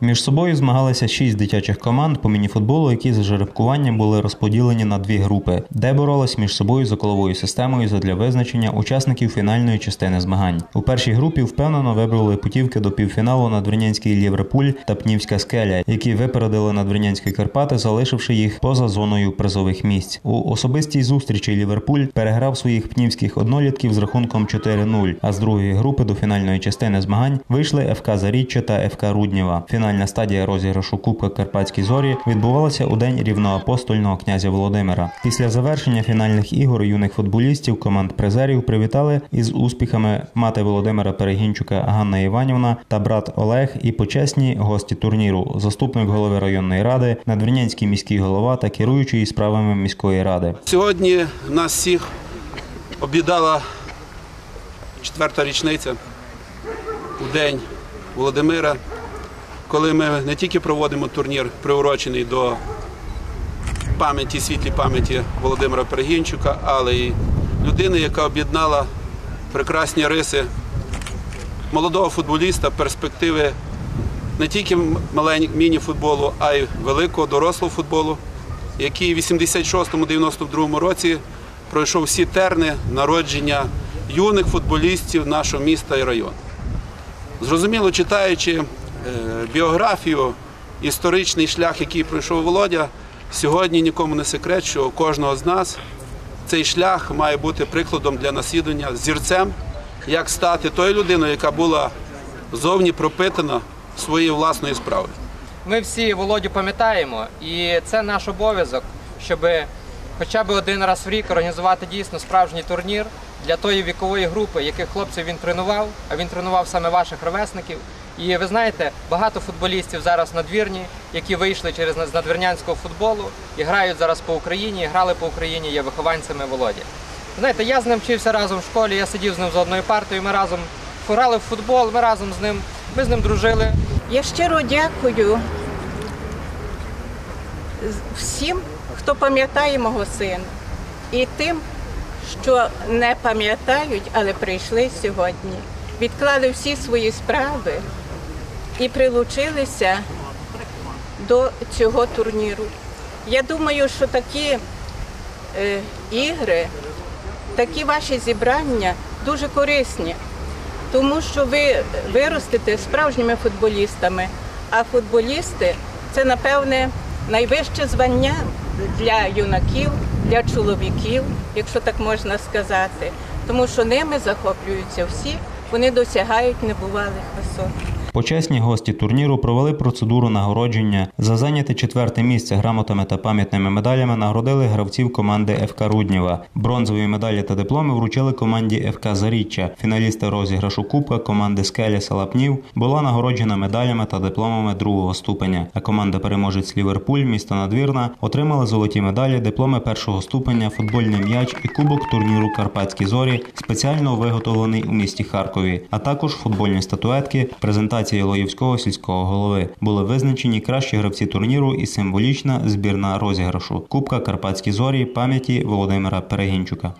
Між собою змагалися шість дитячих команд по мініфутболу, які за жеребкуванням були розподілені на дві групи, де боролись між собою за коловою системою задля визначення учасників фінальної частини змагань. У першій групі впевнено вибрали путівки до півфіналу надвірнянський Лєврепуль та Пнівська скеля, які випередили надвірнянські Карпати, залишивши їх поза зоною призових місць. У особистій зустрічі Ліверпуль переграв своїх пнівських однолітків з рахунком 4-0, А з другої групи до фінальної частини змагань вийшли ФК Заріччя та ФК Руднєва. Фінальна стадія розіграшу Кубка Карпатській зорі відбувалася у день рівноапостольного князя Володимира. Після завершення фінальних ігор юних футболістів команд призерів привітали із успіхами мати Володимира Перегінчука Ганна Іванівна та брат Олег і почесні гості турніру, заступник голови районної ради, надвірнянський міський голова та керуючий справами міської ради. Сьогодні нас всіх об'єднала четверта річниця у день Володимира, коли ми не тільки проводимо турнір, приурочений до пам'яті, світлій пам'яті Володимира Перегінчука, але й людини, яка об'єднала прекрасні риси молодого футболіста, перспективи не тільки міні-футболу, а й великого дорослого футболу, який в 86-92 році пройшов всі терни народження юних футболістів нашого міста і району. Зрозуміло, читаючи біографію, історичний шлях, який пройшов Володя, сьогодні нікому не секрет, що у кожного з нас цей шлях має бути прикладом для наслідування, зірцем, як стати тою людиною, яка була зовні пропитана своєю власною справою. Ми всі Володю пам'ятаємо, і це наш обов'язок, щоб хоча б один раз в рік організувати дійсно справжній турнір для тої вікової групи, яких хлопців він тренував, а він тренував саме ваших ровесників. І ви знаєте, багато футболістів зараз надвірні, які вийшли через з надвірнянського футболу і грають зараз по Україні, і грали по Україні, є вихованцями Володі. Знаєте, я з ним вчився разом в школі, я сидів з ним за одною партою, ми разом грали в футбол, ми разом з ним, ми з ним дружили. Я щиро дякую всім, хто пам'ятає мого сина, і тим, що не пам'ятають, але прийшли сьогодні, відклали всі свої справи і прилучилися до цього турніру. Я думаю, що такі е, ігри, такі ваші зібрання дуже корисні, тому що ви виростете справжніми футболістами, а футболісти це, напевне, найвище звання для юнаків, для чоловіків, якщо так можна сказати, тому що ними захоплюються всі, вони досягають небувалих висот. Почесні гості турніру провели процедуру нагородження. За зайняте четверте місце грамотами та пам'ятними медалями нагородили гравців команди ФК Руднєва. Бронзові медалі та дипломи вручили команді ФК Заріччя. Фіналісти розіграшу Кубка команди Скеля Салапнів була нагороджена медалями та дипломами другого ступеня. А команда переможець Ліверпуль, місто Надвірна, отримала золоті медалі, дипломи першого ступеня, футбольний м'яч і кубок турніру Карпатські зорі, спеціально виготовлений у місті Харкові, а також футбольні статуетки, презентації Лоївського сільського голови. Були визначені кращі гравці турніру і символічна збірна розіграшу Кубка Карпатські зорі пам'яті Володимира Перегінчука.